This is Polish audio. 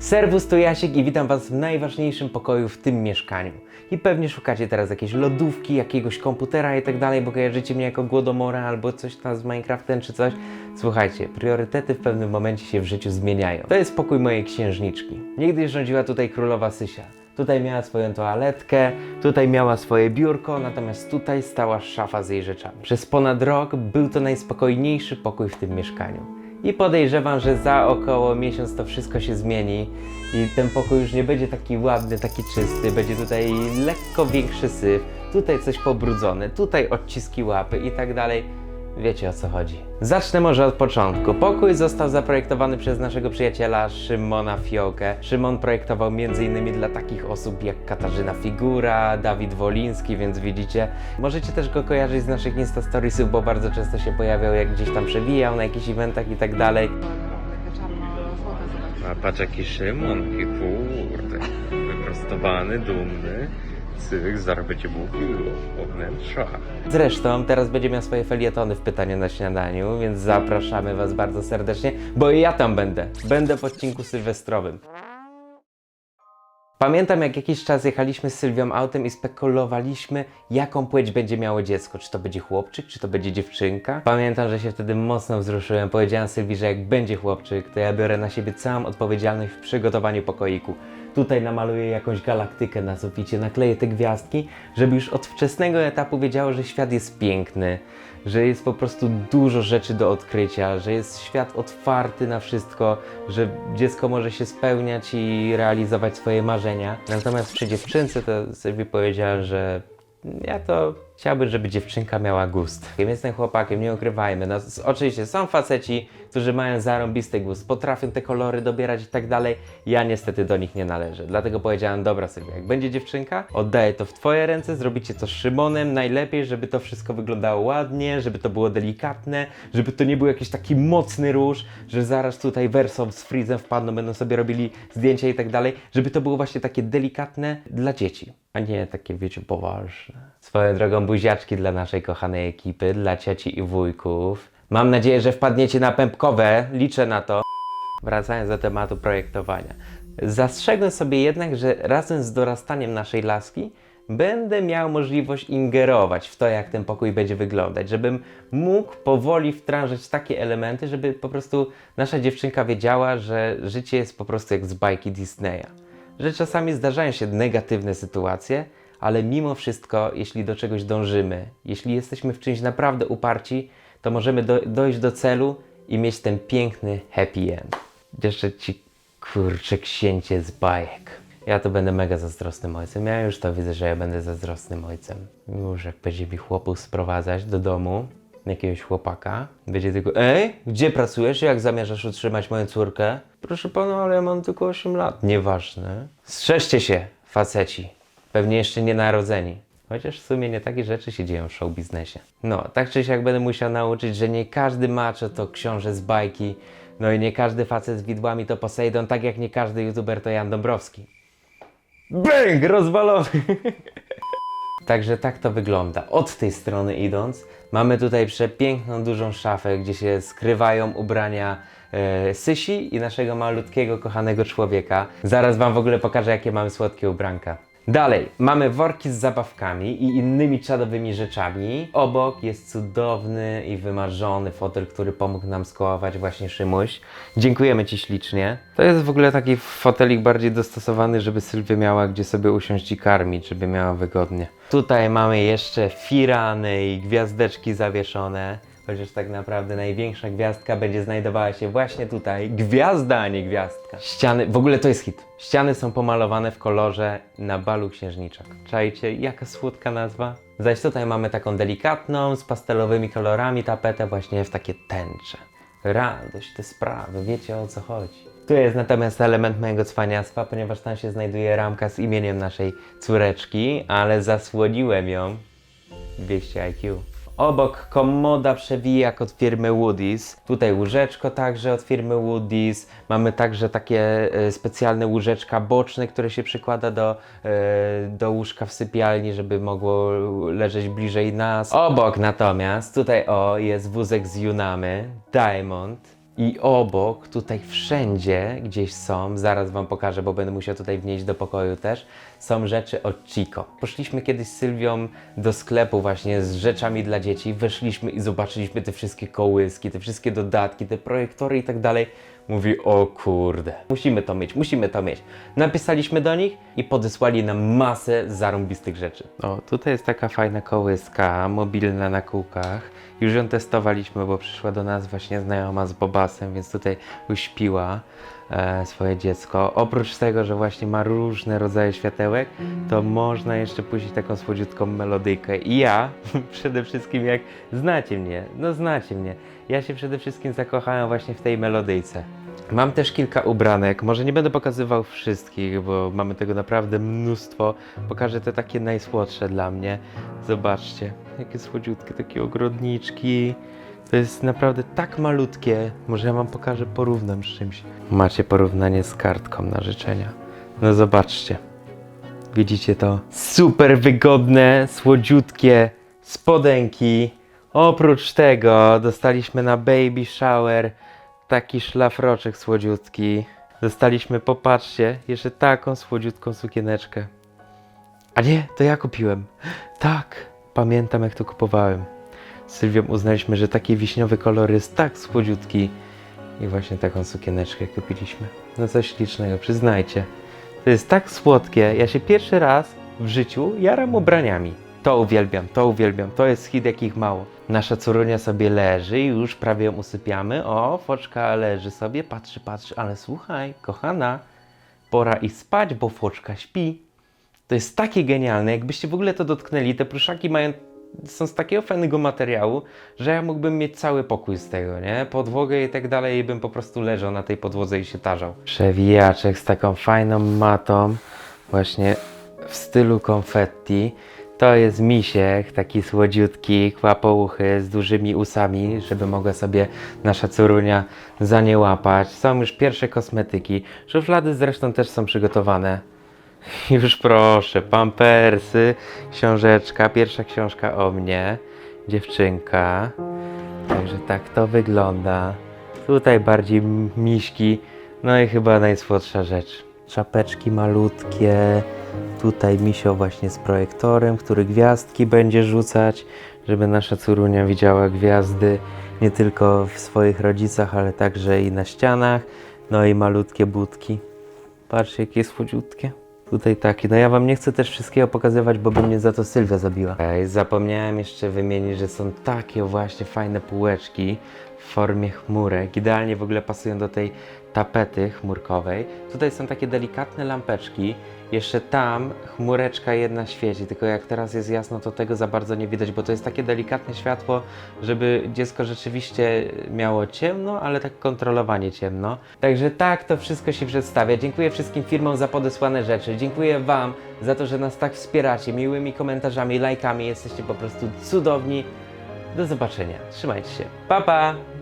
Serwus to Jasiek i witam Was w najważniejszym pokoju w tym mieszkaniu. I pewnie szukacie teraz jakiejś lodówki, jakiegoś komputera i tak dalej, bo kojarzycie mnie jako Głodomora albo coś tam z Minecraftem czy coś. Słuchajcie, priorytety w pewnym momencie się w życiu zmieniają. To jest pokój mojej księżniczki. Niegdyś rządziła tutaj królowa Sysia. Tutaj miała swoją toaletkę, tutaj miała swoje biurko, natomiast tutaj stała szafa z jej rzeczami. Przez ponad rok był to najspokojniejszy pokój w tym mieszkaniu. I podejrzewam, że za około miesiąc to wszystko się zmieni i ten pokój już nie będzie taki ładny, taki czysty, będzie tutaj lekko większy syf, tutaj coś pobrudzone, tutaj odciski łapy i tak dalej. Wiecie o co chodzi. Zacznę może od początku. Pokój został zaprojektowany przez naszego przyjaciela Szymona Fiołkę. Szymon projektował m.in. dla takich osób jak Katarzyna Figura, Dawid Woliński, więc widzicie. Możecie też go kojarzyć z naszych Insta Storiesów, bo bardzo często się pojawiał, jak gdzieś tam przewijał na jakichś eventach i tak dalej. A patrz jaki Szymon, jaki kurde, wyprostowany, dumny. Cyk, zaraz o wnętrzach. Zresztą teraz będzie miał swoje felietony w pytaniu na śniadaniu, więc zapraszamy Was bardzo serdecznie, bo ja tam będę. Będę w odcinku sylwestrowym. Pamiętam, jak jakiś czas jechaliśmy z Sylwią autem i spekulowaliśmy, jaką płeć będzie miało dziecko. Czy to będzie chłopczyk, czy to będzie dziewczynka. Pamiętam, że się wtedy mocno wzruszyłem. Powiedziałem Sylwii, że jak będzie chłopczyk, to ja biorę na siebie całą odpowiedzialność w przygotowaniu pokoiku. Tutaj namaluję jakąś galaktykę na suficie, nakleję te gwiazdki, żeby już od wczesnego etapu wiedziało, że świat jest piękny, że jest po prostu dużo rzeczy do odkrycia, że jest świat otwarty na wszystko, że dziecko może się spełniać i realizować swoje marzenia. Natomiast przy dziewczynce to sobie powiedziałem, że ja to chciałbym, żeby dziewczynka miała gust. Jestem chłopakiem, nie ukrywajmy. No, oczywiście są faceci, którzy mają zarąbisty gust, potrafią te kolory dobierać i tak dalej. Ja niestety do nich nie należę. Dlatego powiedziałem, dobra Sylwia, jak będzie dziewczynka, oddaję to w twoje ręce, zrobicie to z Szymonem, najlepiej, żeby to wszystko wyglądało ładnie, żeby to było delikatne, żeby to nie był jakiś taki mocny róż, że zaraz tutaj Verso z Freezem wpadną, będą sobie robili zdjęcia i tak dalej, żeby to było właśnie takie delikatne dla dzieci, a nie takie, wiecie, poważne. Swoją drogą buziaczki dla naszej kochanej ekipy, dla cioci i wujków. Mam nadzieję, że wpadniecie na pępkowe, liczę na to. Wracając do tematu projektowania. Zastrzegłem sobie jednak, że razem z dorastaniem naszej laski będę miał możliwość ingerować w to, jak ten pokój będzie wyglądać, żebym mógł powoli wtrążać takie elementy, żeby po prostu nasza dziewczynka wiedziała, że życie jest po prostu jak z bajki Disneya. Że czasami zdarzają się negatywne sytuacje, ale mimo wszystko, jeśli do czegoś dążymy, jeśli jesteśmy w czymś naprawdę uparci, to możemy do, dojść do celu i mieć ten piękny happy end. Jeszcze ci kurcze księcie z bajek. Ja to będę mega zazdrosnym ojcem. Ja już to widzę, że ja będę zazdrosnym ojcem. Już jak będzie mi chłopów sprowadzać do domu, jakiegoś chłopaka, będzie tylko Ej, gdzie pracujesz? Jak zamierzasz utrzymać moją córkę? Proszę pana, ale ja mam tylko 8 lat. Nieważne. Strzeżcie się, faceci. Pewnie jeszcze nie narodzeni. Chociaż w sumie nie takie rzeczy się dzieją w show biznesie. No, tak czy siak będę musiał nauczyć, że nie każdy macho to książę z bajki, no i nie każdy facet z widłami to Poseidon, tak jak nie każdy youtuber to Jan Dąbrowski. Bęk! Rozwalony! Także tak to wygląda. Od tej strony idąc, mamy tutaj przepiękną, dużą szafę, gdzie się skrywają ubrania e, Sysi i naszego malutkiego, kochanego człowieka. Zaraz Wam w ogóle pokażę, jakie mamy słodkie ubranka. Dalej, mamy worki z zabawkami i innymi czadowymi rzeczami. Obok jest cudowny i wymarzony fotel, który pomógł nam skołować właśnie Szymuś. Dziękujemy Ci ślicznie. To jest w ogóle taki fotelik bardziej dostosowany, żeby Sylwia miała gdzie sobie usiąść i karmić, żeby miała wygodnie. Tutaj mamy jeszcze firany i gwiazdeczki zawieszone. Chociaż tak naprawdę największa gwiazdka będzie znajdowała się właśnie tutaj. Gwiazda, a nie gwiazdka. Ściany, w ogóle to jest hit. Ściany są pomalowane w kolorze na balu księżniczek. Czajcie, jaka słodka nazwa? Zaś tutaj mamy taką delikatną, z pastelowymi kolorami tapetę właśnie w takie tęcze. Radość, te sprawy, wiecie o co chodzi. Tu jest natomiast element mojego cwaniactwa, ponieważ tam się znajduje ramka z imieniem naszej córeczki, ale zasłodziłem ją 200 IQ. Obok komoda przewijak od firmy Woody's. Tutaj łóżeczko także od firmy Woody's. Mamy także takie e, specjalne łóżeczka boczne, które się przykłada do, e, do łóżka w sypialni, żeby mogło leżeć bliżej nas. Obok natomiast, tutaj o, jest wózek z Junamy, Diamond. I obok, tutaj wszędzie gdzieś są, zaraz Wam pokażę, bo będę musiał tutaj wnieść do pokoju też, są rzeczy od Chico. Poszliśmy kiedyś z Sylwią do sklepu właśnie z rzeczami dla dzieci, weszliśmy i zobaczyliśmy te wszystkie kołyski, te wszystkie dodatki, te projektory i tak dalej. Mówi, o kurde, musimy to mieć, musimy to mieć. Napisaliśmy do nich i podesłali nam masę zarąbistych rzeczy. O, tutaj jest taka fajna kołyska, mobilna na kółkach. Już ją testowaliśmy, bo przyszła do nas właśnie znajoma z Bobasem, więc tutaj uśpiła swoje dziecko. Oprócz tego, że właśnie ma różne rodzaje światełek, to można jeszcze puścić taką słodziutką melodyjkę. I ja przede wszystkim, jak znacie mnie, no znacie mnie, ja się przede wszystkim zakochałem właśnie w tej melodyjce. Mam też kilka ubranek, może nie będę pokazywał wszystkich, bo mamy tego naprawdę mnóstwo. Pokażę te takie najsłodsze dla mnie. Zobaczcie, jakie słodziutkie, takie ogrodniczki. To jest naprawdę tak malutkie. Może ja wam pokażę, porównam z czymś. Macie porównanie z kartką na życzenia. No zobaczcie. Widzicie to? Super wygodne, słodziutkie spodenki. Oprócz tego dostaliśmy na baby shower taki szlafroczek słodziutki. Dostaliśmy, popatrzcie, jeszcze taką słodziutką sukieneczkę. A nie, to ja kupiłem. Tak, pamiętam jak to kupowałem. Sylwią uznaliśmy, że taki wiśniowy kolor jest tak słodziutki. I właśnie taką sukieneczkę kupiliśmy. No coś ślicznego, przyznajcie. To jest tak słodkie. Ja się pierwszy raz w życiu jaram ubraniami. To uwielbiam, to uwielbiam. To jest hit jakich mało. Nasza córunia sobie leży i już prawie ją usypiamy. O, foczka leży sobie, patrzy, patrzy, ale słuchaj, kochana, pora i spać, bo foczka śpi. To jest takie genialne, jakbyście w ogóle to dotknęli. Te pluszaki mają, są z takiego fajnego materiału, że ja mógłbym mieć cały pokój z tego, nie? Podłogę i tak dalej i bym po prostu leżał na tej podłodze i się tarzał. Przewijaczek z taką fajną matą, właśnie w stylu konfetti. To jest misiek, taki słodziutki, kłapouchy z dużymi usami, żeby mogła sobie nasza córunia za nie łapać. Są już pierwsze kosmetyki. Szuflady zresztą też są przygotowane. Już proszę, pampersy, książeczka, pierwsza książka o mnie, dziewczynka. Także tak to wygląda. Tutaj bardziej miśki, no i chyba najsłodsza rzecz. Czapeczki malutkie, tutaj misio właśnie z projektorem, który gwiazdki będzie rzucać, żeby nasza córunia widziała gwiazdy nie tylko w swoich rodzicach, ale także i na ścianach. No i malutkie budki. Patrzcie, jakie słodziutkie. Tutaj takie. No ja wam nie chcę też wszystkiego pokazywać, bo by mnie za to Sylwia zabiła. Ej, zapomniałem jeszcze wymienić, że są takie właśnie fajne półeczki w formie chmurek. Idealnie w ogóle pasują do tej tapety chmurkowej. Tutaj są takie delikatne lampeczki. Jeszcze tam chmureczka jedna świeci, tylko jak teraz jest jasno, to tego za bardzo nie widać, bo to jest takie delikatne światło, żeby dziecko rzeczywiście miało ciemno, ale tak kontrolowanie ciemno. Także tak to wszystko się przedstawia. Dziękuję wszystkim firmom za podesłane rzeczy. Dziękuję Wam za to, że nas tak wspieracie miłymi komentarzami, lajkami. Jesteście po prostu cudowni. Do zobaczenia. Trzymajcie się. Pa pa!